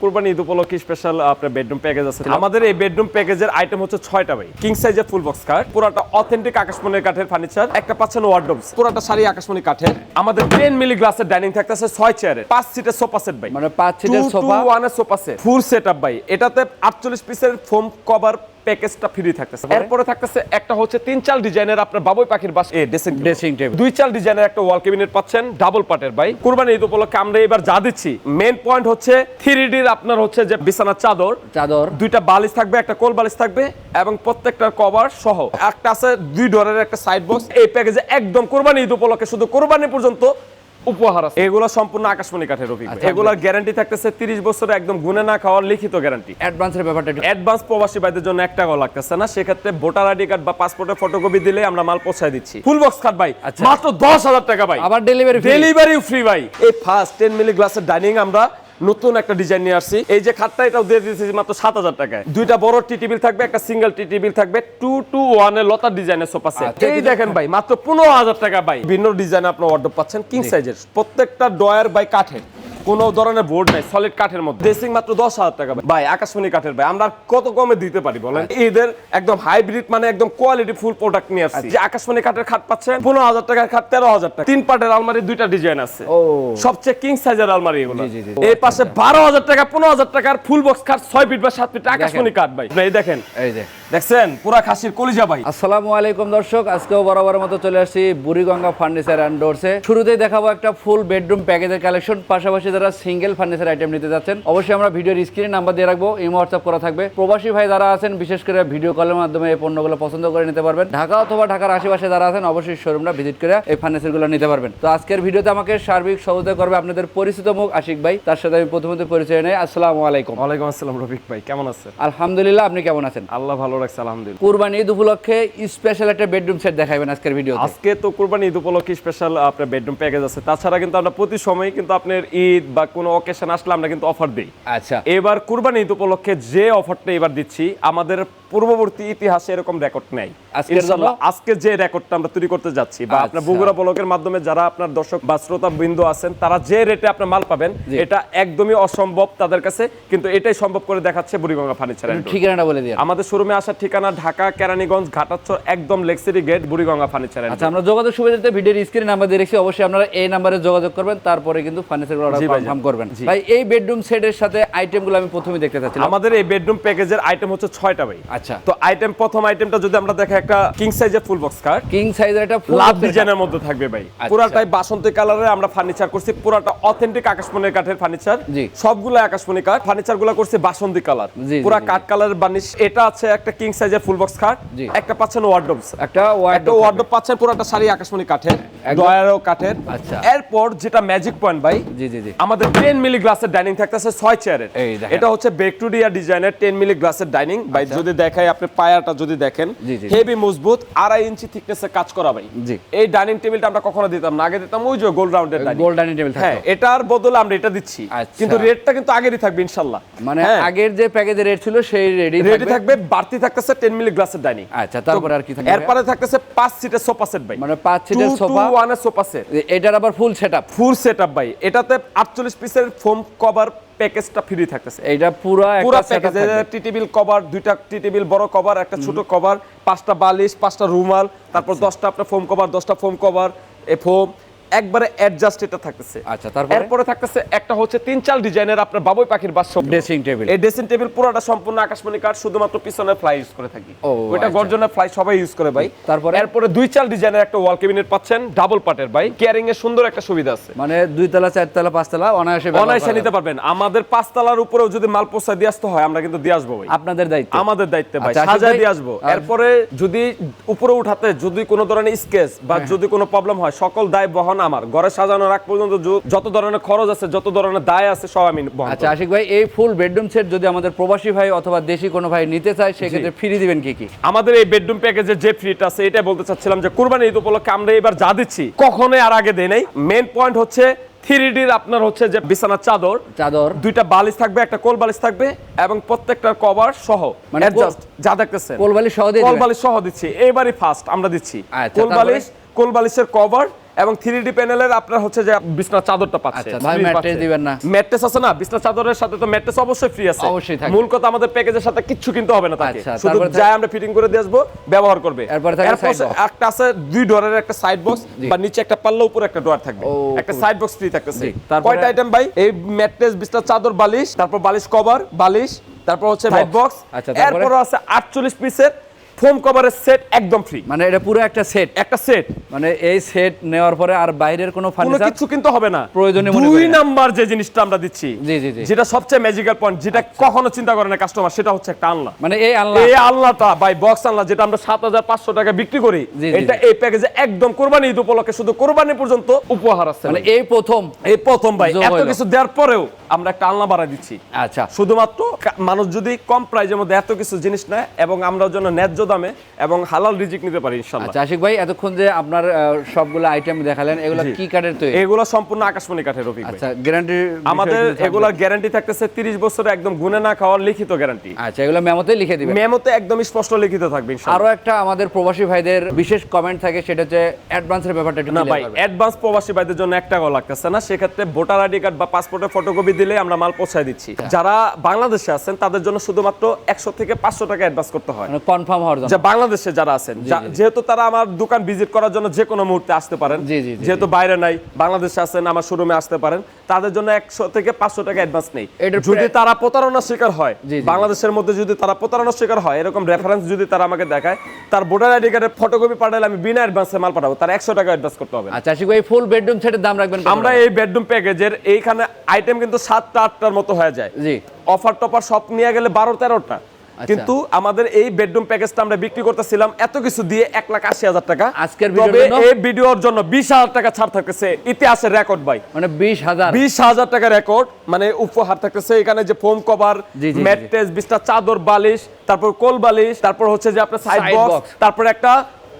কুরবানি ঈদ উপলক্ষে স্পেশাল আপনার bedroom package আছে। আমাদের এই বেডরুম প্যাকেজের আইটেম হচ্ছে ছয়টা ভাই। কিং সাইজের ফুল বক্স কাঠ পুরাটা অথেন্টিক আকাশমণির কাঠের ফার্নিচার একটা পাচ্ছেন ওয়ার্ডরোব পুরাটা শাড়ি আকাশমণি কাঠের। আমাদের টেন মিলি গ্লাসের ডাইনিং থাকতেছে ছয় চেয়ারের পাঁচ সিটের সোফা সেট ভাই। মানে পাঁচ সিটের সোফা ওয়ানের sofa set full set up ভাই। এটাতে আটচল্লিশ পিসের ফোম কভার প্যাকেজটা ফ্রি থাকতেছে। এরপরে? থাকতেছে একটা হচ্ছে তিন চাল ডিজাইনের আপনার বাবুই পাখির বাস এ ড্রেসিং ড্রেসিং টেবিল দুই চাল ডিজাইনের একটা ওয়াল ক্যাবিনেট পাচ্ছেন ডাবল পার্টের ভাই। কুরবানি ঈদ উপলক্ষে আমরা এবার যা দিচ্ছি মেন পয়েন্ট হচ্ছে থ্রি ডির আপনার হচ্ছে যে বিছানার চাদর। চাদর। দুইটা বালিশ থাকবে একটা কোল বালিশ থাকবে এবং প্রত্যেকটার কভার সহ। একটা আছে দুই ডলারের একটা সাইড বক্স এই প্যাকেজে একদম কোরবানি ঈদ উপলক্ষে শুধু কোরবানি পর্যন্ত উপহার আছে। এগুলো সম্পূর্ণ আকাশমণি কাঠের রবি এগুলোর গ্যারান্টি থাকতেছে 30 বছর একদম গুনে না খাওয়ার লিখিত গ্যারান্টি অ্যাডভান্সের ব্যাপারটা একটু অ্যাডভান্স প্রবাসী ভাইদের জন্য এক টাকাও লাগতেছে না সেক্ষেত্রে ভোটার আইডি কার্ড বা পাসপোর্টের ফটোকপি দিলে আমরা মাল পৌঁছায় দিচ্ছি। ফুল বক্স কার্ড ভাই আচ্ছা। মাত্র দশ হাজার টাকা ভাই। আবার ডেলিভারি ডেলিভারি ফ্রি ভাই। এই ফার্স্ট 10 মিলি গ্লাসের ডাইনিং আমরা নতুন একটা ডিজাইন নিয়ে আসছি। এই যে খাটটা এটাও দিয়ে দিয়েছি মাত্র সাত হাজার টাকায়। দুইটা বড় টি টেবিল থাকবে একটা সিঙ্গেল টি টেবিল থাকবে টু টু ওয়ানের লতার ডিজাইনের সোফা সেট এই দেখেন ভাই মাত্র পনেরো হাজার টাকা ভাই। ভিন্ন ডিজাইন আপনার অর্ডার পাচ্ছেন কিং সাইজের প্রত্যেকটা ডয়ার বাই কাঠের। কোনো ধরনের বোর্ড নাই সলিড কাঠের মধ্যে। ড্রেসিং মাত্র দশ হাজার টাকা ভাই। ভাই আকাশমণি কাঠের ভাই। আমরা কত কমে দিতে পারি বলেন? এদের একদম হাইব্রিড মানে একদম কোয়ালিটি ফুল প্রোডাক্ট নিয়ে আসছি। যে আকাশমণি কাঠের খাট পাচ্ছেন পনেরো হাজার টাকার খাট তেরো হাজার টাকা। তিন পাটের আলমারি দুইটা ডিজাইন আছে। সবচেয়ে কিং সাইজের আলমারি এগুলো। এই পাশে বারো হাজার টাকা পনেরো হাজার টাকার ফুল বক্স খাট ছয় ফিট বা সাত ফিট আকাশমণি কাঠ ভাই। এই দেখেন। এই যে। দেখছেন? পুরা খাসির কলিজা ভাই। আসসালামু আলাইকুম দর্শক আজকেও বরাবরের মতো চলে আসছি বুড়িগঙ্গা ফার্নিচার অ্যান্ড ডোরসে শুরুতেই দেখাবো একটা ফুল বেডরুম প্যাকেজের কালেকশন পাশাপাশি যারা সিঙ্গেল ফার্নিচার আইটেম নিতে যাচ্ছেন অবশ্যই আমরা ভিডিওর স্ক্রিনে নাম্বার দিয়ে রাখব এই হোয়াটসঅ্যাপ করা থাকবে। প্রবাসী ভাই যারা আছেন বিশেষ করে ভিডিও কলের মাধ্যমে এই পণ্যগুলো পছন্দ করে নিতে পারবেন। ঢাকা অথবা ঢাকার আশেপাশে যারা আছেন অবশ্যই শোরুমটা ভিজিট করে এই ফার্নিচারগুলো নিতে পারবেন। তো আজকের ভিডিওতে আমাকে সার্বিক সহযোগিতা করবে আপনাদের পরিচিত মুখ আশিক ভাই। তার সাথে আমি প্রথমত পরিচয় নেই। আসসালামু আলাইকুম। ওয়ালাইকুম আসসালাম রফিক ভাই। কেমন আছেন? আলহামদুলিল্লাহ আপনি কেমন আছেন? আল্লাহ ভালো রাখছে আলহামদুলিল্লাহ। কুরবানি ঈদ উপলক্ষে স্পেশাল একটা বেডরুম সেট দেখাবেন আজকের ভিডিও আজকে তো কুরবানি ঈদ উপলক্ষে স্পেশাল আপনার বেডরুম প্যাকেজ আছে। তাছাড়া কিন্তু আমরা প্রতি সময় কিন্তু আপনার ঈদ বা কোনো অকেশন আসলে আমরা কিন্তু অফার দিই। আচ্ছা। এবার কুরবানি ঈদ উপলক্ষে যে অফারটা এবার দিচ্ছি আমাদের পূর্ববর্তী ইতিহাসে এরকম রেকর্ড নেই। ইনশাআল্লাহ আজকে যে রেকর্ডটা আমরা তৈরি করতে যাচ্ছি বা আপনার আচ্ছা। বগুড়া ব্লকের মাধ্যমে যারা আপনার দর্শক বা শ্রোতা বিন্দু আছেন তারা যে রেটে আপনার মাল পাবেন এটা একদমই অসম্ভব তাদের কাছে কিন্তু এটাই সম্ভব করে দেখাচ্ছে বুড়িগঙ্গা ফার্নিচার ঠিকানাটা বলে দিয়ে আমাদের শোরুমে আসার ঠিকানা ঢাকা কেরানীগঞ্জ ঘাটাচ্ছর একদম লেক্সিরি গেট বুড়িগঙ্গা ফার্নিচার আচ্ছা আমরা যোগাযোগ সুবিধাতে ভিডিওর স্ক্রিনে নাম্বার দিয়ে রেখেছি অবশ্যই আপনারা এই নাম্বারে যোগাযোগ করবেন তারপরে কিন্তু ফার্নিচারগুলো অর্ডার। কনফার্ম করবেন। ভাই এই বেডরুম সেটের সাথে আইটেমগুলো আমি প্রথমে দেখতে চাচ্ছিলাম। আমাদের এই বেডরুম প্যাকেজের আইটেম হচ্ছে ছয়টা ভাই। আচ্ছা। তো আইটেম প্রথম আইটেমটা যদি আমরা দেখি একটা কিং সাইজের ফুল বক্স কার্ড কিং সাইজের একটা লাভ ডিজাইনের মধ্যে থাকবে ভাই। আচ্ছা। পুরাটাই বাসন্তী কালারে আমরা ফার্নিচার করছি পুরাটা অথেন্টিক আকাশমণির কাঠের ফার্নিচার। সবগুলো আকাশমণি কাঠ ফার্নিচারগুলো করছি বাসন্তী কালার পুরা কাঠ কালারের বার্নিশ এটা আছে একটা কিং সাইজের ফুল বক্স খাট একটা পাচ্ছেন ওয়ার্ডরোব একটা ওয়াইড ওয়ার্ডরোব পাচ্ছেন পুরাটা শাড়ি আকাশমণি কাঠের। ডয়ারও কাঠের। আচ্ছা। এরপর যেটা ম্যাজিক পয়েন্ট ভাই জি জি জি। আমাদের 10 মিলি গ্লাসের ডাইনিং থাকতেছে 6 চেয়ারের এটা হচ্ছে বেকটুরিয়া ডিজাইনের 10 মিলি গ্লাসের ডাইনিং ভাই যদি দেখাই আপনি পায়াটা যদি দেখেন আচ্ছা। হেভি মজবুত আড়াই ইঞ্চি থিকনেসে কাজ করা ভাই। এই ডাইনিং টেবিলটা আমরা কখনো দিতাম না। আগে দিতাম ওই যে গোল্ড রাউন্ডের ডাইনিং গোল্ড ডাইনিং টেবিল হ্যাঁ এটার বদলে আমরা এটা দিচ্ছি। আচ্ছা। কিন্তু রেটটা কিন্তু আগেরই থাকবে ইনশাআল্লাহ মানে হ্যাঁ, আগের যে প্যাকেজের রেট ছিল সেই রেডি রেডি থাকবে। বাড়তি থাকতেছে 10 মিলি গ্লাসের ডাইনিং আচ্ছা তারপরে আর কি থাকবে? এরপরে থাকতেছে 5 সিটের সোফা সেট ভাই। মানে পাঁচ সিটের সোফা ওয়ানের সোফা সেট এটার আবার ফুল সেটআপ ফুল সেটআপ ভাই। এটাতে 48 পিসের ফোম কভার প্যাকেজটা ফ্রি থাকতেছে। এইটা পুরো পুরো প্যাকেজ টিটিবিল টি টেবিল কভার দুইটা টি টেবিল বড় কভার একটা ছোট কভার পাঁচটা বালিশ পাঁচটা রুমাল তারপর আচ্ছা। দশটা আপনার ফোম কভার দশটা ফোম কভার এ ফোম একবারে অ্যাডজাস্ট এটা থাকতেছে। আচ্ছা তারপরে? এরপরে থাকতেছে একটা হচ্ছে তিন চাল ডিজাইনের আপনার বাবুই পাখির বাস ড্রেসিং টেবিল এই ড্রেসিং টেবিল পুরোটা সম্পূর্ণ আকাশমণি কাঠ শুধুমাত্র পিছনে ফ্লাই ইউজ করে থাকি। ও, ওইটা আচ্ছা। গর্জনের ফ্লাই সবাই ইউজ করে ভাই। তারপরে? এরপরে দুই চাল ডিজাইনের একটা ওয়াল ক্যাবিনেট পাচ্ছেন ডাবল পার্টের ভাই। কেয়ারিং এর সুন্দর একটা সুবিধা আছে। মানে দুই তলা চার তলা পাঁচ তলা অনায়াসে অনায়াসে নিতে পারবেন। আমাদের পাঁচতলার উপরেও যদি মাল পোষা দিয়ে আসতে হয় আমরা কিন্তু দিয়ে আসব ভাই। আপনাদের দায়িত্ব। আমাদের দায়িত্বে ভাই। আচ্ছা, সাজায় দিয়ে আসব। এরপরে যদি উপরে উঠাতে যদি কোনো ধরনের স্কেচ বা হ্যাঁ। যদি কোনো প্রবলেম হয় সকল দায় বহন আমার। ঘরে সাজানোর আগ পর্যন্ত যত ধরনের খরচ আছে যত ধরনের দায় আছে সব আমি আচ্ছা আশিক ভাই এই ফুল বেডরুম সেট যদি আমাদের প্রবাসী ভাই অথবা দেশি কোনো ভাই নিতে চায় সেক্ষেত্রে ফ্রি দিবেন কি কি? আমাদের এই বেডরুম প্যাকেজের যে ফ্রিটা আছে এটা বলতে চাচ্ছিলাম যে কুরবানি ঈদ উপলক্ষে আমরা এবার যা দিচ্ছি কখনোই আর আগে দেই নাই। মেন পয়েন্ট হচ্ছে থ্রি ডির আপনার হচ্ছে যে বিছানার চাদর চাদর। দুইটা বালিশ থাকবে একটা কোল বালিশ থাকবে এবং প্রত্যেকটার কভার সহ মানে কোল- যা দেখতেছেন। কোলবালি সহ দিয়ে কোল বালিশ সহ দিচ্ছি ফার্স্ট আমরা দিচ্ছি। আচ্ছা, কোল বালিশ কোল বালিশের কভার এবং থ্রি ডি প্যানেলের আপনার হচ্ছে যে বিছনার চাদরটা পাচ্ছে। আচ্ছা, ভাই mattress দিবেন না? ম্যাট্রেস আছে না বিছনার চাদরের সাথে তো ম্যাট্রেস অবশ্যই ফ্রি আছে। অবশ্যই থাকবে। মূল কথা আমাদের প্যাকেজের সাথে কিচ্ছু কিনতে হবে না তাকে। আচ্ছা, শুধু যাই আমরা ফিটিং করে দিয়ে আসব ব্যবহার করবে। এরপরে একটা আছে দুই ডোরের একটা সাইড বক্স বা নিচে একটা পাল্লা উপরে একটা ডোর থাকবে। একটা সাইড বক্স ফ্রি থাকতেছে। তারপরে- কয়টা আইটেম ভাই? এই ম্যাট্রেস বিছনার চাদর বালিশ তারপর বালিশ কভার বালিশ তারপর হচ্ছে সাইড বক্স আচ্ছা, এরপর আছে 48 পিসের ফোম কভারের সেট একদম ফ্রি মানে এটা পুরো একটা সেট। একটা সেট। মানে এই সেট নেওয়ার পরে আর বাইরের কোনো ফার্নিচার কিছু কিন্তু হবে না। প্রয়োজনীয় মনে দুই নাম্বার যে জিনিসটা আমরা দিচ্ছি জি, জি, জি। যেটা সবচেয়ে ম্যাজিক্যাল পয়েন্ট যেটা কখনো চিন্তা করে না কাস্টমার সেটা হচ্ছে একটা আনলা মানে এই আনলা এই আলনাটা বাই বক্স আনলা যেটা আমরা সাত হাজার পাঁচশো টাকা বিক্রি করি এটা এই প্যাকেজে একদম কোরবানি ঈদ উপলক্ষে শুধু কোরবানি পর্যন্ত উপহার আছে। মানে এই প্রথম এই প্রথম ভাই এত কিছু দেওয়ার পরেও আমরা একটা আলনা বাড়াই দিচ্ছি। আচ্ছা। শুধুমাত্র মানুষ যদি কম প্রাইজের মধ্যে এত কিছু জিনিস নেয় এবং আমরা জন্য ন্যায্য দামে এবং হালাল রিজিক নিতে পারি ইনশাল্লাহ আচ্ছা আশিক ভাই এতক্ষণ যে আপনার সবগুলো আইটেম দেখালেন এগুলো কি কাঠের তৈরি? এগুলো সম্পূর্ণ আকাশমণি কাঠের রফিক ভাই। আচ্ছা গ্যারান্টি আমাদের এগুলার গ্যারান্টি থাকতেছে 30 বছরে একদম গুনে না খাওয়ার লিখিত গ্যারান্টি আচ্ছা এগুলো মেমোতে লিখে দিবেন। মেমোতে একদম স্পষ্ট লিখিত থাকবে ইনশাআল্লাহ। আরও একটা আমাদের প্রবাসী ভাইদের বিশেষ কমেন্ট থাকে সেটা হচ্ছে অ্যাডভান্সের ব্যাপারটা একটু না ভাই অ্যাডভান্স প্রবাসী ভাইদের জন্য এক টাকাও লাগতেছে না সেক্ষেত্রে ভোটার আইডি কার্ড বা পাসপোর্টের ফটোকপি দিলে আমরা মাল পৌঁছায় দিচ্ছি। আচ্ছা। যারা বাংলাদেশে আছেন তাদের জন্য শুধুমাত্র একশো থেকে পাঁচশো টাকা অ্যাডভান্স করতে হয়। মানে কনফার্ম হওয়ার জন্য। যে বাংলাদেশে যারা আছেন যেহেতু তারা আমার দোকান ভিজিট করার জন্য যে কোনো মুহূর্তে আসতে পারেন যেহেতু বাইরে নাই বাংলাদেশে আছেন আমার শোরুমে আসতে পারেন তাদের জন্য একশো থেকে পাঁচশো টাকা অ্যাডভান্স নেই। যদি তারা প্রতারণার শিকার হয়। বাংলাদেশের মধ্যে যদি তারা প্রতারণার শিকার হয় এরকম রেফারেন্স যদি তারা আমাকে দেখায় তার ভোটার আইডি কার্ডের ফটোকপি পাঠালে আমি বিনা অ্যাডভান্সে মাল পাঠাবো তার একশো টাকা অ্যাডভান্স করতে হবে। আচ্ছা আশিক ভাই ফুল বেডরুম সেটের দাম রাখবেন আমরা এই বেডরুম প্যাকেজের এইখানে আইটেম কিন্তু সাতটা আটটার মতো হয়ে যায়। জি। অফার টপার সব নিয়ে গেলে বারো তেরোটা। কিন্তু আমাদের এই বেডরুম প্যাকেজটা আমরা বিক্রি করতেছিলাম এত কিছু দিয়ে এক লাখ আশি হাজার টাকা। আজকের তবে এই ভিডিওর জন্য বিশ হাজার টাকা ছাড় থাকতেছে। ইতিহাসের রেকর্ড ভাই। মানে বিশ হাজার। বিশ হাজার টাকা রেকর্ড মানে উপহার থাকতেছে। এখানে যে ফোম কভার। ম্যাট্রেস বিশটা চাদর বালিশ তারপর কোল বালিশ তারপর হচ্ছে যে আপনার সাইড বক্স তারপর একটা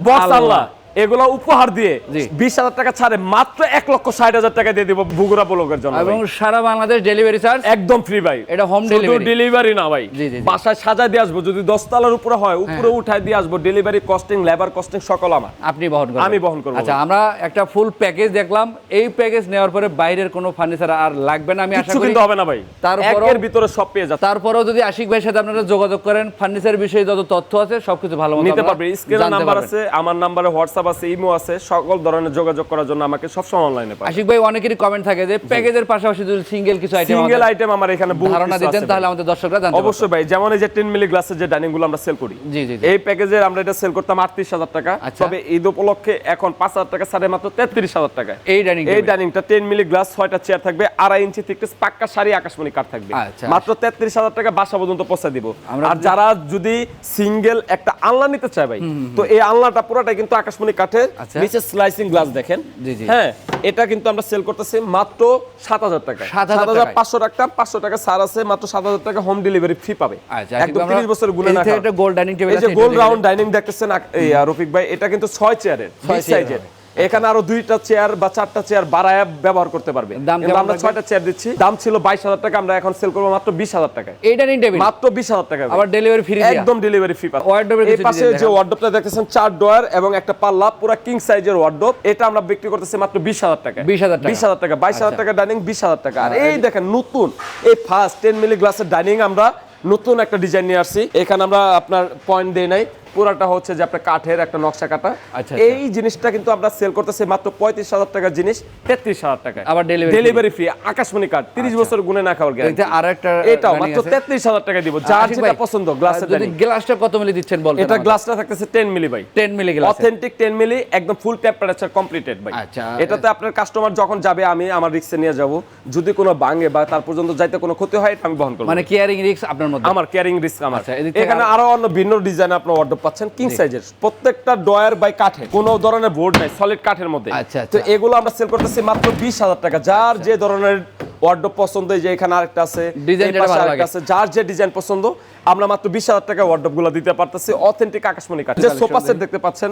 বক্স। আল্লাহ। এগুলো উপহার দিয়ে। বিশ হাজার টাকা ছাড়ে মাত্র এক লক্ষ ষাট হাজার টাকা দিয়ে দিব বগুড়া ব্লকের জন্য এবং সারা বাংলাদেশ ডেলিভারি চার্জ একদম ফ্রি ভাই। এটা শুধু delivery? ডেলিভারি না ভাই। বাসায় সাজায় দিয়ে আসব যদি দশ তলার উপরে হয় উপরে উঠায় দিয়ে আসব ডেলিভারি কস্টিং লেবার কস্টিং সকল আমার। আপনি বহন করবেন। আমি বহন করব। আচ্ছা আমরা একটা ফুল প্যাকেজ দেখলাম। এই প্যাকেজ নেওয়ার পরে বাইরের কোনো ফার্নিচার আর লাগবে না আমি আশা করি। কিন্তু হবে না ভাই। তারপরও- একের ভিতরে সব পেয়ে যাচ্ছে। তারপরেও যদি আশিক ভাইয়ের সাথে আপনারা যোগাযোগ করেন ফার্নিচার বিষয়ে যত তথ্য আছে সবকিছু ভালো নিতে পারবে। স্ক্রিনে নাম্বার আছে আমার নাম্বারে হোয়াটসঅ্যাপ আছে ইমো আছে সকল ধরনের যোগাযোগ করার জন্য আমাকে সবসময় অনলাইনে পাবে আশিক ভাই অনেকেরই কমেন্ট থাকে যে প্যাকেজের পাশাপাশি যদি সিঙ্গেল কিছু আইটেম সিঙ্গেল আইটেম আমার এখানে বহু ধারণা দিতেন তাহলে আমাদের দর্শকরা জানতে পারবে অবশ্যই ভাই যেমন এই যে টেন মিলি গ্লাসের যে ডাইনিংগুলো আমরা সেল করি জি জি এই প্যাকেজের আমরা এটা সেল করতাম আটত্রিশ হাজার টাকা। আচ্ছা। তবে ঈদ উপলক্ষে এখন পাঁচ হাজার টাকা সাড়ে মাত্র তেত্রিশ হাজার টাকা। এই ডাইনিং এই ডাইনিংটা টেন মিলি গ্লাস ছয়টা চেয়ার থাকবে আড়াই ইঞ্চি thickness পাক্কা শাড়ি আকাশমণি কাঠ থাকবে। আচ্ছা। মাত্র তেত্রিশ হাজার টাকা বাসা পর্যন্ত পৌঁছে দিব। আর যারা যদি সিঙ্গেল একটা আলনা নিতে চায় ভাই তো এই আলনাটা পুরোটাই কিন্তু আকাশমণি কাঠের আচ্ছা। নিচে স্লাইসিং গ্লাস দেখেন। হ্যাঁ এটা কিন্তু আমরা সেল করতেছি মাত্র সাত হাজার টাকা 7,000 সাত হাজার পাঁচশো টাকা পাঁচশো টাকা সার আছে মাত্র সাত হাজার টাকা হোম ডেলিভারি ফ্রি পাবে। আচ্ছা একদম তিরিশ বছরগুলো না গোল্ড ডাইনিং টেবিল এই যে গোল রাউন্ড ডাইনিং দেখতেছেন রফিক ভাই এটা কিন্তু ছয় চেয়ারের ছয় সাইজের এখানে আরও দুইটা চেয়ার বা চারটা চেয়ার বাড়ায় ব্যবহার করতে পারবে। আমরা ছয়টা চেয়ার দিচ্ছি। দাম ছিল বাইশ হাজার টাকা আমরা এখন সেল করব মাত্র বিশ হাজার এই ডাইনিং মাত্র বিশ হাজার টাকা। আবার ডেলিভারি ফ্রি একদম ডেলিভারি ফ্রি এই পাশে যে। দেখতেছেন চার ডয়ার এবং একটা পাল্লা পুরো কিং সাইজের ওয়ার্ডরোব এটা আমরা বিক্রি করতেছি মাত্র বিশ হাজার টাকা বিশ হাজার বিশ হাজার টাকা বাইশ হাজার আচ্ছা। টাকা ডাইনিং বিশ হাজার টাকা। আর এই দেখেন নতুন এই ফার্স্ট টেন মিলি গ্লাসের ডাইনিং আমরা নতুন একটা ডিজাইন নিয়ে আসছি। এখানে আমরা আপনার পয়েন্ট দিয়ে নাই। পুরাটা হচ্ছে যে আপনার কাঠের একটা নকশা কাটা। আচ্ছা, এই জিনিসটা কিন্তু আমরা সেল করতেছি মাত্র পঁয়ত্রিশ হাজার টাকার জিনিস। তেত্রিশ হাজার টাকা আবার delivery ডেলিভারি ফ্রি আকাশমণি কাঠ তিরিশ বছর গুনে না খাওয়ার গ্যারান্টি আর একটা এটাও মাত্র তেত্রিশ হাজার টাকা দিব। যার যেটা পছন্দ গ্লাসের যদি গ্লাসটা কত মিলি দিচ্ছেন বলতে এটা গ্লাসটা থাকতেছে 10 মিলি ভাই। 10 মিলি গ্লাস অথেন্টিক 10 মিলি একদম ফুল টেম্পারেচার কমপ্লিটেড ভাই। আচ্ছা। এটাতে আপনার কাস্টমার যখন যাবে আমি আমার রিক্সে নিয়ে যাব। যদি কোনো ভাঙে বা তার পর্যন্ত যাইতে কোনো ক্ষতি হয় আমি বহন করব। মানে কেয়ারিং রিস্ক আপনার মধ্যে? আমার ক্যারিং রিস্ক আমার। আচ্ছা, এখানে আরও অন্য ভিন্ন ডিজাইন আপনার অর্ডার পাচ্ছেন কিং সাইজের প্রত্যেকটা ডয়ার বাই কাঠে কোনো ধরনের বোর্ড নাই সলিড কাঠের মধ্যে। আচ্ছা, তো আচ্ছা। এগুলো আমরা সেল করতেছি মাত্র বিশ হাজার টাকা। যার যে ধরনের ওয়ার্ডরোব পছন্দ যে এখানে আরেকটা আছে আরেকটা আছে যার যে ডিজাইন পছন্দ আমরা মাত্র বিশ হাজার টাকা ওয়ার্ডরোবগুলো দিতে পারতেছি। অথেন্টিক আকাশমণি কাঠ। যে সোফা সেট দেখতে পাচ্ছেন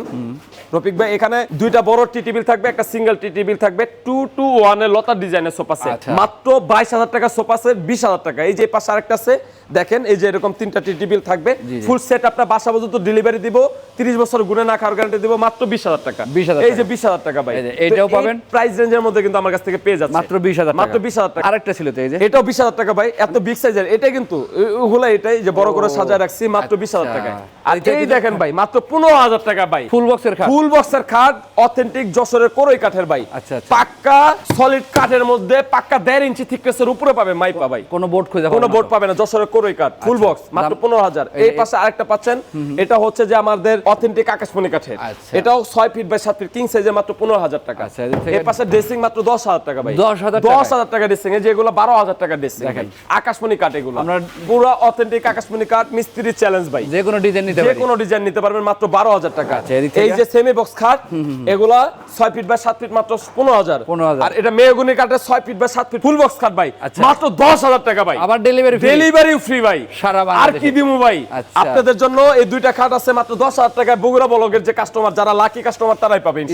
রফিক ভাই এখানে দুইটা বড় টি টেবিল থাকবে একটা সিঙ্গেল টি টেবিল থাকবে টু টু ওয়ানের লতা ডিজাইনের সোফা সেট আচ্ছা। মাত্র বাইশ হাজার টাকা সোফা সেট বিশ হাজার টাকা। এই যে পাশে আরেকটা আছে দেখেন এই যে এরকম তিনটা টি টেবিল থাকবে। ফুল সেট আপনার বাসা পর্যন্ত ডেলিভারি দিব তিরিশ বছর গুণে না খাওয়ার গ্যারান্টি দিব মাত্র বিশ হাজার টাকা। 20,000 এই যে বিশ হাজার টাকা ভাই। এইটাও পাবেন। প্রাইস রেঞ্জের মধ্যে কিন্তু আমার কাছ থেকে পেয়ে যাচ্ছে। মাত্র বিশ হাজার মাত্র বিশ হাজার টাকা আরেকটা ছিল তো এই যে। এটাও বিশ হাজার টাকা ভাই এত বিগ সাইজের এটা কিন্তু ওগুলা এটাই যে বড় করে সাজায় রাখছি মাত্র বিশ হাজার আচ্ছা। টাকায়। আর এই দেখেন ভাই মাত্র পনেরো হাজার টাকা ভাই। ফুল বক্সের খাট? ফুল বক্সের খাট অথেন্টিক যশোরের কোরই কাঠের ভাই। আচ্ছা, আচ্ছা। পাক্কা সলিড কাঠের মধ্যে পাক্কা দেড় ইঞ্চি থিকনেসের উপরে পাবে মাইপা ভাই। কোনো বোর্ড খুঁজে কোনো বোর্ড পাবে না যশোরের কোরই কাঠ ফুল বক্স মাত্র পনেরো হাজার। এই পাশে আরেকটা পাচ্ছেন এটা হচ্ছে যে আমাদের অথেন্টিক আকাশমণি কাঠের। আচ্ছা। এটাও ছয় ফিট বাই সাত ফিট কিং সাইজের মাত্র পনেরো হাজার টাকা। আচ্ছা, এই পাশে ড্রেসিং মাত্র দশ হাজার টাকা ভাই। 10,000 দশ হাজার টাকা ড্রেসিং যেগুলো বারো হাজার টাকা দেখেন। আকাশমণি কাঠ এগুলো। আমরা- পুরো অথেন্টিক আকাশমণি কাঠ মিস্ত্রি চ্যালেঞ্জ ভাই। যে কোনো ডিজাইন নিতে যে কোনো ডিজাইন নিতে পারবেন মাত্র বারো হাজার টাকা। আচ্ছা? এই যে সেমি বক্স খাট এগুলা ছয় ফিট বাই সাত ফিট মাত্র পনেরো হাজার। 15,000 আর এটা কাঠের ছয় ফিট বাই সাত ফিট ফুল বক্স খাট ভাই। আচ্ছা। মাত্র দশ হাজার টাকা ভাই। আবার ডেলিভারি ডেলিভারি ফ্রি ভাই। সারা আর কি দিমু ভাই? আচ্ছা। আপনাদের জন্য এই দুইটা খাট আছে মাত্র দশ হাজার টাকায়। বগুড়া বলগের যে কাস্টমার যারা লাকি কাস্টমার তারাই পাবে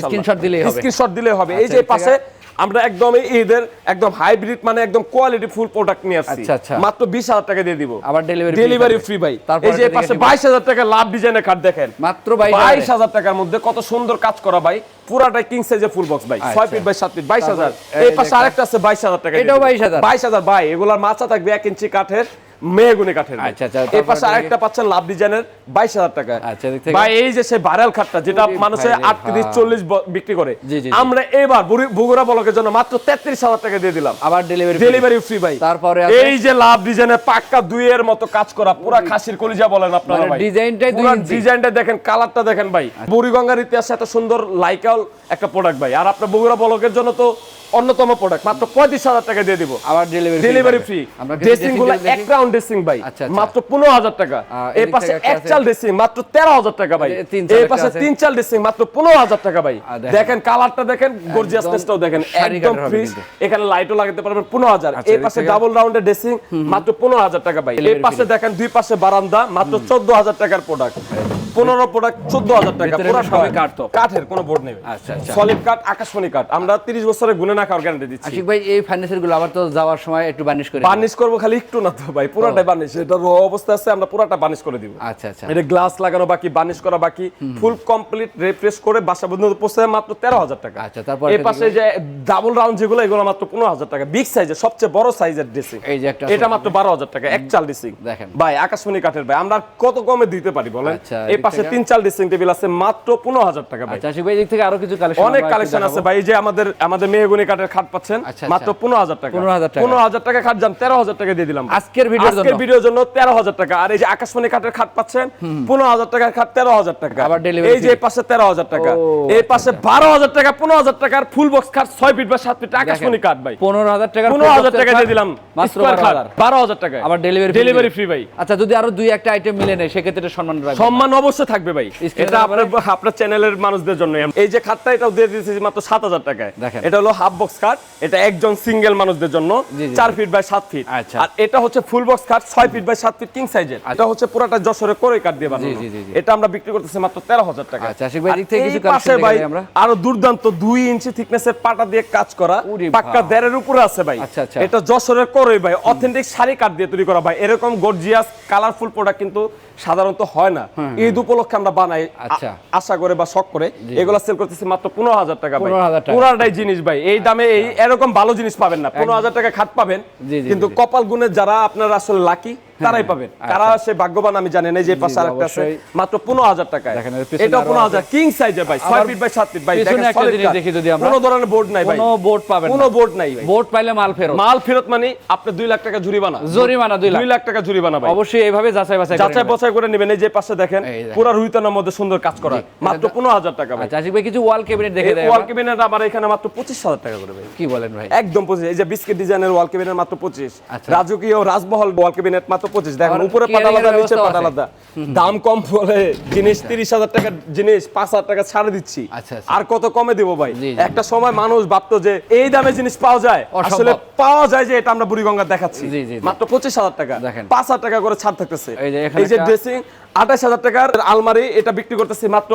দিলেই হবে। স্ক্রিনশট দিলেই হবে। এই যে পাশে আমরা একদম ঈদের একদম হাইব্রিড মানে একদম কোয়ালিটি ফুল প্রোডাক্ট নিয়ে আসছি। আচ্ছা, আচ্ছা। মাত্র বিশ হাজার টাকা দিয়ে দিব। আবার ডেলিভারি ডেলিভারি ফ্রি ভাই। তারপর এই যে পাশে। বাইশ হাজার টাকা লাভ ডিজাইনের কার্ড দেখেন। মাত্র বাইশ হাজার টাকার মধ্যে কত সুন্দর কাজ করা ভাই। পুরাটাই কিং সাইজের ফুল বক্স ভাই। আচ্ছা। ছয় ফিট বাই সাত ফিট বাইশ হাজার। তারপর এই এই পাশে আরেকটা আছে বাইশ হাজার টাকা এটাও 22,000 বাইশ হাজার। ভাই এগুলার মাথা থাকবে এক ইঞ্চি কাঠের। মেহগুনি কাঠের আচ্ছা, আচ্ছা, এই পাশে আরেকটা পাচ্ছেন লাভ ডিজাইনের বাইশ হাজার টাকা। আচ্ছা, ভাই এই যে সেই ভাইরাল খাটটা যেটা মানুষে আটত্রিশ চল্লিশ বিক্রি করে। আমরা এবার বগুড়া বলকের জন্য মাত্র তেত্রিশ হাজার টাকা দিয়ে দিলাম। আবার ডেলিভারি ডেলিভারি ফ্রি ভাই। তারপরে এই যে লাভ ডিজাইনের পাক্কা দুইয়ের মতো কাজ করা পুরা খাসির কলিজা বলেন আপনারা মানে ভাই। ডিজাইনটাই ডিজাইনটা দেখেন কালারটা দেখেন ভাই। বুড়িগঙ্গার ইতিহাসে এত সুন্দর লাইকাল একটা প্রোডাক্ট ভাই। আর আপনার বগুড়া বলকের জন্য তো অন্যতম প্রোডাক্ট মাত্র পঁয়ত্রিশ হাজার টাকা দিয়ে দিব। আবার ডেলিভারি ডেলিভারি ফ্রি ড্রেসিংগুলো এক রাউন্ড ড্রেসিং ভাই আচ্ছা, আচ্ছা। মাত্র পনেরো হাজার টাকা। এই পাশে এক চাল ড্রেসিং মাত্র তেরো হাজার টাকা ভাই। এই পাশে তিন চাল ড্রেসিং মাত্র পনেরো হাজার টাকা ভাই। দেখেন। কালারটা দেখেন গর্জিয়াসনেসটাও দেখেন একদম ফ্রিজ এখানে লাইটও লাগাতে পারবেন পনেরো হাজার। আচ্ছা, এই পাশে ডাবল রাউন্ডের ড্রেসিং মাত্র পনেরো হাজার টাকা ভাই। এই পাশে দেখেন দুই পাশে বারান্দা মাত্র চোদ্দ হাজার টাকার প্রোডাক্ট পনেরো প্রোডাক্ট চোদ্দ হাজার টাকা? কাঠের কোনো বোর্ড নেই। সলিড কাঠ আকাশমণি কাঠ আমরা তিরিশ বছরের গুণে না খাওয়ার গ্যারান্টি দিচ্ছি। ভাই এই ফার্নিচারগুলো আবার তো যাওয়ার সময় একটু বানিশ করে বার্নিশ করব খালি একটু না তো ভাই। পুরাটাই বার্নিশ এটা র অবস্থা আছে আমরা পুরাটা বার্নিশ করে দিব। আচ্ছা আচ্ছা। এটা গ্লাস লাগানো বাকি বার্নিশ করা বাকি ফুল কমপ্লিট রিফ্রেশ করে বাসা পর্যন্ত পৌঁছে মাত্র তেরো হাজার টাকা। আচ্ছা, তারপর এই পাশে যে ডাবল রাউন্ড যেগুলো এগুলো মাত্র পনেরো হাজার টাকা। বিগ সাইজের সবচেয়ে বড় সাইজের ড্রেসিং। এই যে একটা এটা মাত্র বারো হাজার টাকা এক চাল ড্রেসিং। দেখেন। ভাই আকাশমণি কাঠের ভাই আমরা কত কমে দিতে পারি বলেন? আচ্ছা, এই পাশে তিন চাল ড্রেসিং টেবিল আছে মাত্র পনেরো হাজার টাকা ভাই। আচ্ছা ভাই দিক থেকে আরও কিছু কালেকশন অনেক কালেকশন আছে ভাই এই যে আমাদের আমাদের মেহগুনি কাঠের খাট পাচ্ছেন আচ্ছা, মাত্র আচ্ছা। পনেরো হাজার টাকা। 15,000 টাকা। পনেরো হাজার টাকা খাট যান তেরো হাজার টাকা দিয়ে দিলাম আজকের ভিডিওর আজকের জন্য। ভিডিওর জন্য তেরো হাজার টাকা। আর এই যে আকাশমণি কাঠের খাট পাচ্ছেন পনেরো হাজার টাকার খাট তেরো হাজার টাকা। আবার delivery এই যে পাশে তেরো হাজার টাকা। ও, এই পাশে বারো হাজার টাকা পনেরো হাজার টাকার ফুল বক্স খাট ছয় ফিট বা সাত ফিট আকাশমণি কাঠ ভাই। পনেরো হাজার টাকা পনেরো হাজার টাকা দিয়ে দিলাম। মাত্র স্কোয়ার বারো খাট হাজার। বারো হাজার টাকা। আবার ডেলিভারি ডেলিভারি ফ্রি ভাই। আচ্ছা যদি আরও দুই একটা আইটেম মিলে নেয় সেক্ষেত্রে সম্মান রাখবেন। সম্মান অবশ্যই থাকবে ভাই। এটা আপনার আপনার চ্যানেলের মানুষদের জন্য। এই যে খাটটা এটাও দিয়ে দিয়েছি মাত্র সাত হাজার টাকায়। দেখেন। এটা হলো হাফ বক্স খাট। এটা একজন সিঙ্গেল মানুষদের জন্য। জি, জি। চার ফিট বাই সাত ফিট আচ্ছা। আর এটা হচ্ছে ফুল বক্স খাট ছয় ফিট বাই সাত ফিট কিং সাইজের এটা হচ্ছে পুরাটা যশোরে করে কাঠ দিয়ে বানানো। এটা আমরা বিক্রি করতেছি মাত্র তেরো হাজার টাকা। আচ্ছা, আশিক ভাই, আর থেকে কিছু collection পাশে ভাই আমরা। আরও দুর্দান্ত দুই ইঞ্চি থিকনেসের পাটা দিয়ে কাজ করা। পাক্কা। দেড়ের উপরে আছে ভাই। আচ্ছা, আচ্ছা। এটা যশোরের করই ভাই। অথেন্টিক শাড়ি কাঠ দিয়ে তৈরি করা ভাই। এরকম গর্জিয়াস কালারফুল প্রোডাক্ট কিন্তু সাধারণত হয় না। ঈদ উপলক্ষে আমরা বানাই। আচ্ছা। আশা করে বা শখ করে। এগুলো সেল করতেছি মাত্র পনেরো হাজার টাকা ভাই। পুরাটাই জিনিস ভাই। এই দামে এই এরকম ভালো জিনিস পাবেন না। পনেরো হাজার টাকা খাট পাবেন। কিন্তু কপাল গুণের যারা আপনার আসলে লাকি? তারাই পাবেন। কারা সে ভাগ্যবান আমি জানি না যে পাশে আরেকটা আছে মাত্র পনেরো হাজার টাকায়। দেখেন, এটা আরও পনেরো আছে। হাজার কিং সাইজের ভাই ছয় ফিট বাই সাত ফিট ভাই দেখেন একটা জিনিস দেখি যদি আমরা। কোনো ধরনের বোর্ড নাই ভাই। কোনো বোর্ড পাবেন কোনো বোর্ড নাই ভাই। বোর্ড পাইলে মাল ফেরত। মাল ফেরত মানে আপনি দুই লাখ টাকা জরিমানা। জরিমানা দুই লাখ। দুই লাখ টাকা জরিমানা ভাই। অবশ্যই এইভাবে যাচাই বাছাই করে যাচাই বাছাই করে নেবেন। এই যে পাশে দেখেন পুরো রুইতানার মধ্যে সুন্দর কাজ করা। মাত্র পনেরো হাজার টাকা ভাই। আচ্ছা ভাই কিছু ওয়াল ক্যাবিনেট দেখে দেয় ওয়াল। কেবিনেট আমার এখানে মাত্র পঁচিশ হাজার টাকা করে ভাই। কি বলেন ভাই? একদম পঁচিশ। এই যে বিস্কিট ডিজাইনের ওয়াল কেবিনেট মাত্র পঁচিশ। আচ্ছা। রাজকীয় রাজমহল ওয়াল কেবিনেট মাত্র পঁচিশ দেখেন উপরে পাটা আলাদা নিচে পাটা আলাদা। দাম কম বলে জিনিস তিরিশ হাজার টাকার জিনিস পাঁচ হাজার টাকা ছাড়ে দিচ্ছি। আচ্ছা, আচ্ছা। আর কত কমে দিব ভাই। একটা সময় মানুষ ভাবতো যে এই দামে জিনিস পাওয়া যায়। আসলে পাওয়া যায় যে এটা আমরা বুড়িগঙ্গা দেখাচ্ছি। মাত্র পঁচিশ হাজার টাকা। দেখেন। পাঁচ হাজার টাকা করে ছাড় থাকতেছে। এই যে ড্রেসিং আঠাশ হাজার টাকার আলমারি এটা বিক্রি করতেছি মাত্র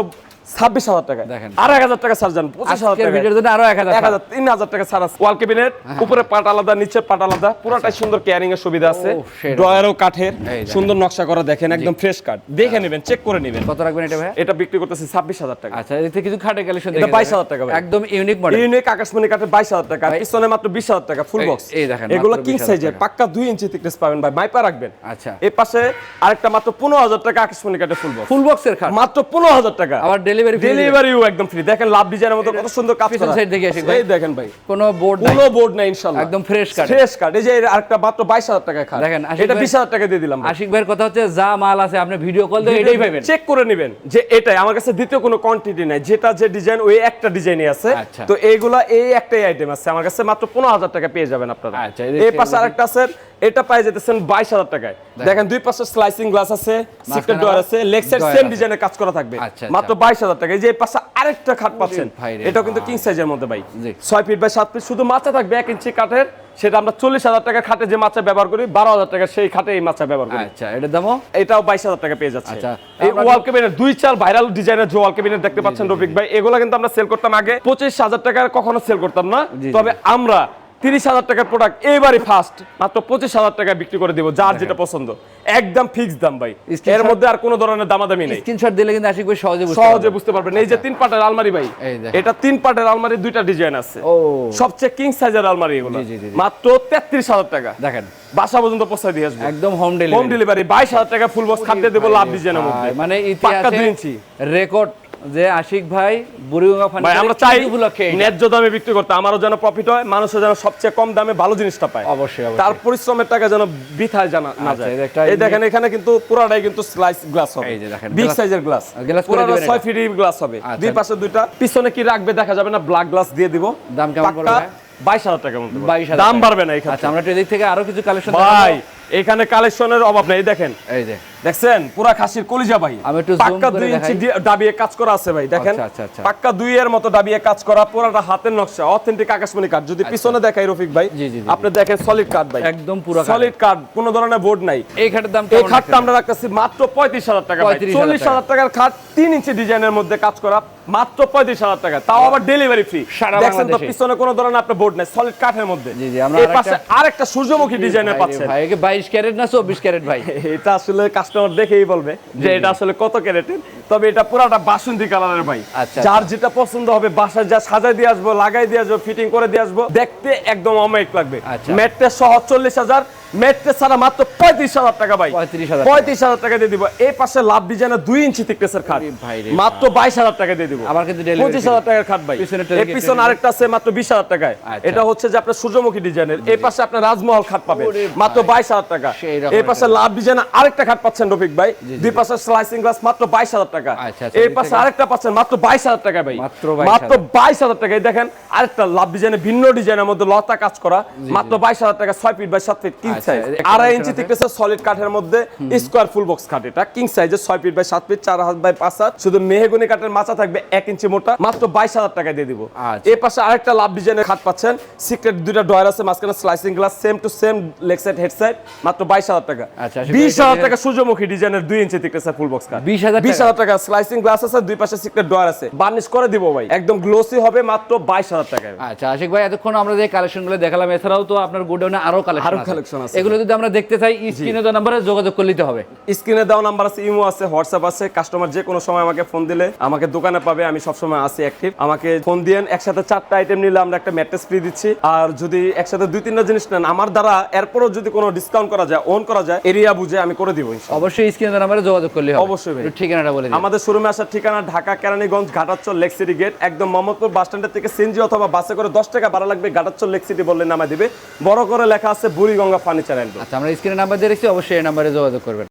ছাব্বিশ হাজার টাকা দেখেন। আর এক হাজার টাকা ছাড় যান পঁচিশ হাজার টাকা আরও এক হাজার তিন হাজার টাকা ছাড় আছে। ওয়াল ক্যাবিনেট উপরে পাট আলাদা নিচে পাট আলাদা। পুরোটাই সুন্দর কেয়ারিং এর সুবিধা আছে। ড্রয়ারও কাঠের। সুন্দর নকশা করা দেখেন একদম ফ্রেশ কাঠ দেখে নেবেন চেক করে নেবেন। কত রাখবেন এটা ভাই এটা বিক্রি করতেছি ছাব্বিশ হাজার টাকা। আচ্ছা থেকে কিছু খাটে কালেকশন এটা 22,000 টাকা একদম ইউনিক মডেল ইউনিক আকাশমণি কাঠের বাইশ হাজার টাকা। পিছনে মাত্র বিশ হাজার টাকা ফুল বক্স এই দেখেন, এগুলো কিং সাইজের পাক্কা দুই ইঞ্চি থিকনেস পাবেন ভাই। মাইপা রাখবেন। আচ্ছা। এই পাশে আরেকটা মাত্র পনেরো হাজার টাকা আকাশমণি কাঠের ফুল বক্স ফুল বক্সের খাট? মাত্র পনেরো হাজার টাকা। আবার ডেলিভারি ডেলিভারিও একদম ফ্রি দেখেন লাভ ডিজাইনের মতো কত সুন্দর কাজ করা। side দেখে আসি এই দেখেন ভাই। কোনো বোর্ড নাই। কোনো বোর্ড নাই ইনশাআল্লাহ একদম fresh কাঠ। ফ্রেশ কাঠ এই যে আরেকটা মাত্র টাকা খাট। দেখেন, এটা ভাই- বিশ হাজার টাকা দিয়ে দিলাম আশিক ভাইয়ের কথা হচ্ছে যা মাল আছে আপনি ভিডিও কল দিয়ে এটাই পাবেন চেক করে নেবেন যে এটাই। আমার কাছে দ্বিতীয় কোনো কোয়ান্টিটি নাই। যেটা যে ডিজাইন ওই একটা ডিজাইনই আছে। আচ্ছা। তো এইগুলা এই একটাই আইটেম আছে। আমার কাছে মাত্র পনেরো হাজার টাকা পেয়ে যাবেন আপনারা। আচ্ছা, এই পাশে আরেকটা আছে এটা পাই যেতেছেন বাইশ হাজার টাকায়। দেখেন। দুই পাশে স্লাইসিং গ্লাস আছে সিক্রেট ডোর আছে লেগ সাইড সেম আছে। ডিজাইনের কাজ করা থাকবে। আচ্ছা, মাত্র বাইশ হাজার টাকা যে পাশে আরেকটা খাট পাচ্ছেন এটাও কিন্তু কিং সাইজের মধ্যে ভাই। ছয় ফিট বাই সাত ফিট শুধু মাচা থাকবে এক ইঞ্চি কাঠের সেটা আমরা চল্লিশ হাজার টাকা খাটে যে মাচা ব্যবহার করি বারো হাজার টাকা সেই খাটে এই মাচা ব্যবহার করি। আচ্ছা এটার দামও এটাও বাইশ হাজার টাকা পেয়ে যাচ্ছে। আচ্ছা। এই ওয়াল ক্যাবিনেট দুই চার ভাইরাল ডিজাইনের যে ওয়াল ক্যাবিনেট দেখতে পাচ্ছেন রফিক ভাই এগুলো কিন্তু আমরা সেল করতাম আগে পঁচিশ হাজার টাকার কখনো সেল করতাম না। তবে আমরা তিরিশ হাজার টাকার প্রোডাক্ট এবারই ফার্স্ট মাত্র পঁচিশ হাজার টাকায় বিক্রি করে দিব যার যেটা পছন্দ। একদম ফিক্স দাম ভাই। এর মধ্যে আর কোনো ধরনের দামাদামি নেই। স্ক্রিনশট দিলে কিন্তু আশিক ভাই সহজে বুঝতে সহজে বুঝতে পারবেন এই যে তিন পাটের আলমারি ভাই এটা তিন পাটের আলমারি দুইটা ডিজাইন আছে। ও। সবচেয়ে কিং সাইজের আলমারি এগুলো। মাত্র তেত্রিশ হাজার টাকা। দেখেন। বাসা পর্যন্ত পৌঁছায় দিয়ে আসব। একদম হোম ডেলিভারি হোম ডেলিভারি বাইশ হাজার টাকা ফুল বক্স খাদ্য দেবো লাভ ডিজাইনের মধ্যে মানে ইতিহাসে রেকর্ড যে আশিক ভাই বুড়িগঙ্গা ভাই আমরা চাই ন্যায্য দামে বিক্রি করতে আমারও যেন প্রফিট হয় মানুষের যেন সবচেয়ে কম দামে ভালো জিনিসটা পায়। অবশ্যই তার পরিশ্রমের টাকা যেন বৃথায় জানা না আচ্ছা, যায়। এই দেখেন এখানে কিন্তু পুরাটাই কিন্তু স্লাইস গ্লাস হবে। এই যে দেখেন, বিগ সাইজের গ্লাস পুরাটা দিবেন 6 ফিট গ্লাস হবে। আচ্ছা। দুই পাশে দুইটা। পিছনে কি রাখবে দেখা যাবে না ব্ল্যাক গ্লাস দিয়ে দিব। দাম কেমন পড়বে ভাই? বাইশ হাজার টাকার মধ্যে পড়বে। 22,000 দাম বাড়বে না এখানে আচ্ছা আমরা এদিক থেকে আরও কিছু কালেকশন ভাই এখানে কালেকশনের অভাব নেই দেখেন। এই যে। দেখছেন? পুরা খাসির কলিজা ভাই। আমি একটু পাক্কা করে দুই ইঞ্চি দেখাই। ডাবিয়ে কাজ করা আছে ভাই দেখেন? আচ্ছা, আচ্ছা, আচ্ছা। পাক্কা দুই এর মতো ডাবিয়ে কাজ করা পুরাটা হাতের নকশা অথেন্টিক আকাশমণি কাঠ যদি পিছনে দেখাই রফিক ভাই আপনি দেখেন সলিড কাঠ ভাই। একদম পুরো সলিড কাঠ কোনো ধরনের বোর্ড নাই। এই খাটের দাম এই খাটটা আমরা রাখতেছি মাত্র পঁয়ত্রিশ হাজার টাকা ভাই। 35,000 চল্লিশ হাজার টাকার খাট তিন ইঞ্চি ডিজাইনের মধ্যে কাজ করা মাত্র পঁয়ত্রিশ হাজার টাকা। তাও আবার ডেলিভারি ফ্রি সারা দেখছেন তো পিছনে কোনো ধরনের আপনার বোর্ড নাই সলিড কাঠের মধ্যে। জি, জি, আমরা এই আরেকটা- পাশে আরেকটা সূর্যমুখী ডিজাইনের পাচ্ছেন। ভাই 22 ক্যারেট না 24 ক্যারেট ভাই? এটা আসলে কাস্টমার দেখেই বলবে যে এটা আসলে কত ক্যারেটের তবে এটা পুরাটা বাসন্তী কালারের ভাই। আচ্ছা, যার যেটা পছন্দ হবে বাসায় যা সাজাই দিয়ে আসব লাগাই দিয়ে আসব ফিটিং করে দিয়ে আসব দেখতে একদম অমায়িক লাগবে। ম্যাটটা মেট্রে সহ চল্লিশ হাজার মেট্রে ছাড়া মাত্র পঁয়ত্রিশ হাজার টাকা ভাই। পঁয়ত্রিশ হাজার টাকা। দিয়ে দিব। এই পাশে লাভ ডিজাইনের দুই ইঞ্চি thickness-এর খাট। ওরে ভাই রে মাত্র বাইশ হাজার টাকা দিয়ে দিব। আবার কিন্তু পঁচিশ হাজার টাকার খাট ভাই। পিছনেরটা পিছনে আরেকটা আছে মাত্র বিশ হাজার টাকায়। আচ্ছা। এটা হচ্ছে যে আপনার সূর্যমুখী ডিজাইনের এই পাশে আপনার রাজমহল খাট পাবেন। মাত্র বাইশ হাজার টাকা। এই পাশে লাভ ডিজাইন আরেকটা খাট পাচ্ছেন রফিক ভাই। দুই পাশে স্লাইসিং গ্লাস মাত্র বাইশ হাজার টাকা। আচ্ছা, আচ্ছা, এই পাশে আরেকটা পাচ্ছেন মাত্র বাইশ হাজার টাকা ভাই। মাত্র বাইশ হাজার। টাকা দেখেন আরেকটা লাভ ডিজাইনের ভিন্ন ডিজাইনের মধ্যে লতা কাজ করা। মাত্র বাইশ হাজার টাকা ছয় ফিট বাই সাত ফিট কিং আচ্ছা, আড়াই ইঞ্চি। সলিড কাঠের মধ্যে স্কোয়ার ফুল বক্স খাট এটা কিং সাইজের ছয় ফিট বাই সাত ফিট চার হাত বাই পাঁচ হাত। শুধু মেহগুনি কাঠের মাচা থাকবে এক ইঞ্চি মোটা। মাত্র বাইশ হাজার টাকা দিয়ে দিব। আচ্ছা। এই পাশে আরেকটা লাভ ডিজাইনের খাট পাচ্ছেন। সিক্রেট দুইটা ডয়ার আছে মাঝখানে slicing glass same to same leg side head side মাত্র বাইশ হাজার টাকা। আচ্ছা, বিশ হাজার টাকা সূর্যমুখী ডিজাইনের দুই ইঞ্চি thickness ফুল বক্স কাঠ। 20,000 বিশ হাজার টাকা স্লাইসিং গ্লাস আছে দুই পাশে সিক্রেট ডয়ার আছে। বার্নিশ করে দিব ভাই। একদম গ্লোসি হবে মাত্র বাইশ হাজার টাকায়। আচ্ছা আশিক ভাই এতক্ষণ আমরা যে কালেকশনগুলো দেখালাম এছাড়াও তো আপনার গোডাউনে আরও কালেকশন আরও আছে। এগুলো যদি আমরা দেখতে চাই স্ক্রিনে তো নাম্বারে যোগাযোগ করে নিতে হবে। স্ক্রিনে দেওয়া নাম্বার আছে ইমো আছে হোয়াটসঅ্যাপ আছে। কাস্টমার যে কোনো সময় আমাকে ফোন দিলে আমাকে দোকানে পাবে আমি সবসময় আছি অ্যাক্টিভ আমাকে ফোন দিয়েন একসাথে চারটা আইটেম নিলে আমরা একটা ম্যাট্রেস ফ্রি দিচ্ছি। আর যদি একসাথে দুই তিনটা জিনিস নেন আমার দ্বারা এরপরও যদি কোনো ডিসকাউন্ট করা যায় ওন করা যায় এরিয়া বুঝে আমি করে দিব। অবশ্যই স্ক্রিনে নাম্বারে যোগাযোগ করলে হবে। অবশ্যই ভাই। ঠিকানাটা বলে আমাদের শোরুমে আসার ঠিকানা Dhaka Keraniganj Ghatarchar lake city gate একদম মোহাম্মদপুর বাস স্ট্যান্ডের থেকে সিএনজি অথবা বাসে করে দশ টাকা ভাড়া লাগবে ঘাটাচ্চর লেক সিটি বললে নামা দিবে। বড় করে লেখা আছে বুড়িগঙ্গা ফার্নিচার আচ্ছা আমরা স্ক্রিনে নাম্বার দিয়ে রেখেছি অবশ্যই এই নাম্বারে যোগাযোগ করবেন।